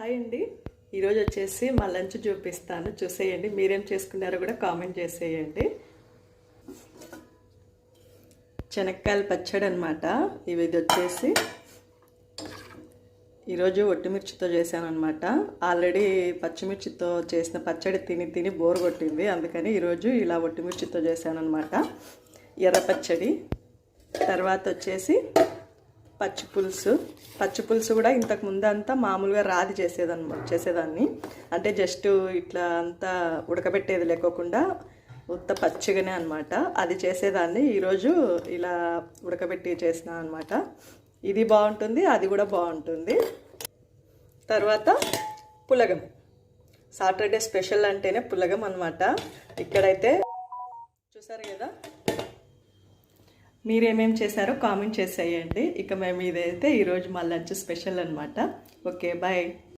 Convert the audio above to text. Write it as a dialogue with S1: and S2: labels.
S1: Hi అండి. ఈరోజు వచ్చేసి మా లంచ్ చూపిస్తాను. చూసేయండి. మీరేం చేసుకున్నారో కూడా కామెంట్ చేసేయండి. శనక్కాయల పచ్చడి అనమాట ఇవి ఇది వచ్చేసి ఈరోజు ఒట్టిమిర్చితో చేశాను అనమాట ఆల్రెడీ పచ్చిమిర్చితో చేసిన పచ్చడి తిని తిని బోర్ కొట్టింది. అందుకని ఈరోజు ఇలా ఒట్టిమిర్చితో చేశాను అనమాట ఎర్ర పచ్చడి. తర్వాత వచ్చేసి పచ్చి పులుసు. పచ్చి పులుసు కూడా ఇంతకు ముందు అంతా మామూలుగా రాది చేసేదన్నమాట చేసేదాన్ని. అంటే జస్ట్ ఇట్లా అంతా ఉడకబెట్టేది లేకోకుండా ఉత్త పచ్చిగానే అనమాట అది చేసేదాన్ని. ఈరోజు ఇలా ఉడకబెట్టి చేసిన అనమాట ఇది బాగుంటుంది అది కూడా బాగుంటుంది. తర్వాత పులగం. సాటర్డే స్పెషల్ అంటేనే పులగం అనమాట ఇక్కడైతే చూసారు కదా? మీరేమేం చేశారో కామెంట్ చేసేయండి. ఇక మేము ఇదైతే ఈరోజు మా లంచ్ స్పెషల్ అనమాట ఓకే బాయ్.